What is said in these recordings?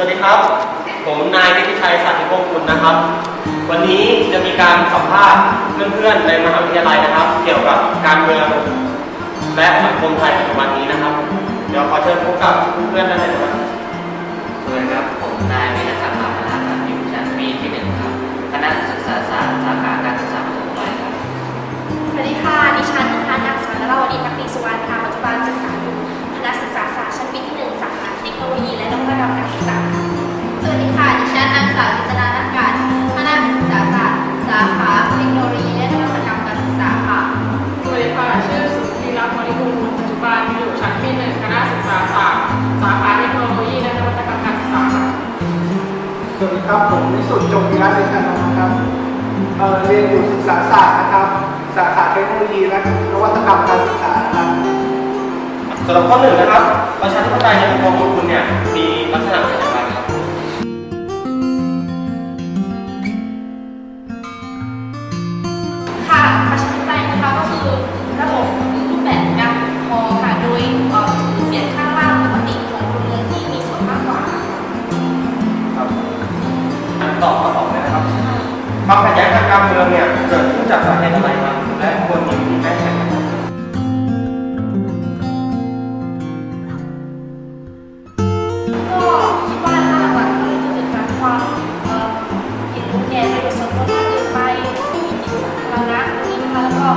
สวัสดีครับ ผมนายนิติชัยสันติพงศ์คุณนะครับ วันนี้จะมีการสัมภาษณ์เพื่อนๆในมหาวิทยาลัยนะครับ เกี่ยวกับการเมืองและสังคมไทยปัจจุบันนี้นะครับ เดี๋ยวขอเชิญพบกับเพื่อนๆได้เลยนะครับสวัสดีครับ ผมนายวิรศักดิ์ธรรมนาครับอยู่ชั้นปีที่หนึ่งครับ คณะศึกษาศาสตร์สาขาการศึกษาประถมวัยครับ สวัสดีค่ะดิฉัน ดีครับผมวิสุทธิ์จงวิรัตน์เดชานนท์นะครับเอ่อเรียนอยู่ศึกษาศาสตร์นะครับ สาขาเทคโนโลยีและนวัตกรรมการศึกษานะครับ สำหรับข้อหนึ่งนะครับ ประชาธิปไตยในมุมมองของคุณเนี่ยมีลักษณะเป็นอย่างไรครับ ค่ะประชาธิปไตยนะคะก็คือ ตอบข้อสองเลยนะครับความขัดแย้งทางการเมืองเนี่ยเกิดขึ้นจากสาเหตุอะไรครับและควรมีวิธีแก้ไขครับก็คิดว่าถ้าหลักๆก็จะเกิดจากความเอ่อเห็นแก่ประโยชน์ส่วนตนมากเกินไปไม่มีจิตสาธารณะนี้นะคะแล้วก็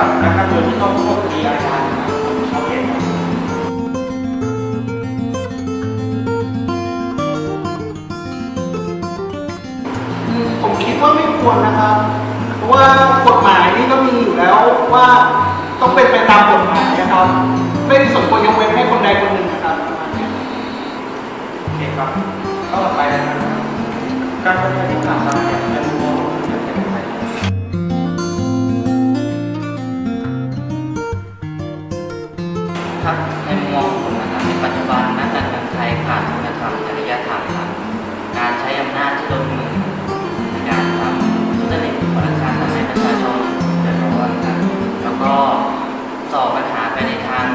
กรรมให้กับนักการเมืองที่ต้องโทษคดีอาญานะครับโอเคครับอืมผมคิดว่าไม่ควรนะครับ เพราะว่ากฎหมายนี่ก็มีอยู่แล้วว่าต้องเป็นไปตามกฎหมายนะครับ ไม่ได้สมควรยกเว้นให้คนใดคนหนึ่งนะครับประมาณนี้โอเคครับข้อต่อไปนะครับการเมืองที่ผ่านมาเนี่ยในมุมมอง ครับในมุมมองผมนะครับในปัจจุบันนักการเมืองไทยขาดคุณธรรมจริยธรรมครับการใช้อำนาจที่ล้นมือในการทำทุจริตคอร์รัปชันทำให้ประชาชนเดือดร้อนครับแล้วก็สอบปัญหาไปในทาง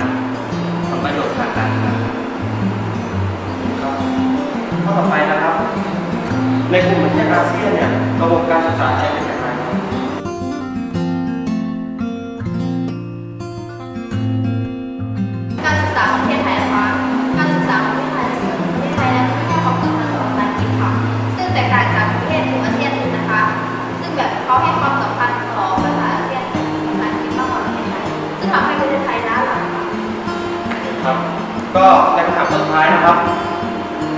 ผลประโยชน์ทางการเมืองครับข้อต่อไปนะครับ ในกลุ่มประเทศอาเซียนเนี่ยระบบการศึกษาไทยเป็น สุดท้ายนะครับ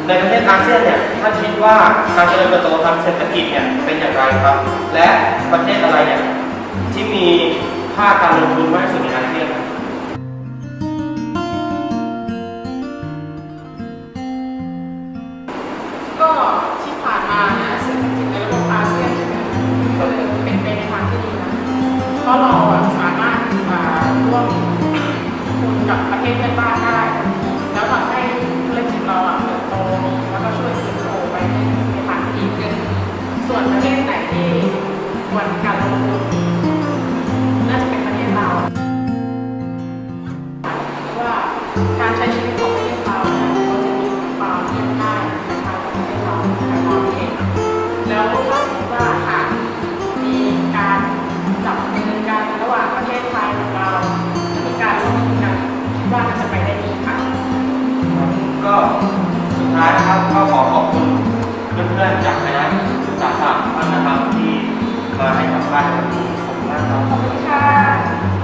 ในประเทศอาเซียนเนี่ยท่านคิดว่าการเจริญเติบโตทางเศรษฐกิจเนี่ยเป็นอย่างไรครับ และประเทศอะไรเนี่ยที่มีภาคการลงทุนมากที่สุดในอาเซียนก็ที่ผ่านมาเนี่ยเศรษฐกิจในระบบอาเซียนคือเป็นไปในทางที่ดีนะเพราะเรา นที่ควรการลงทุน ขอบคุณมากครับ ขอบคุณค่ะ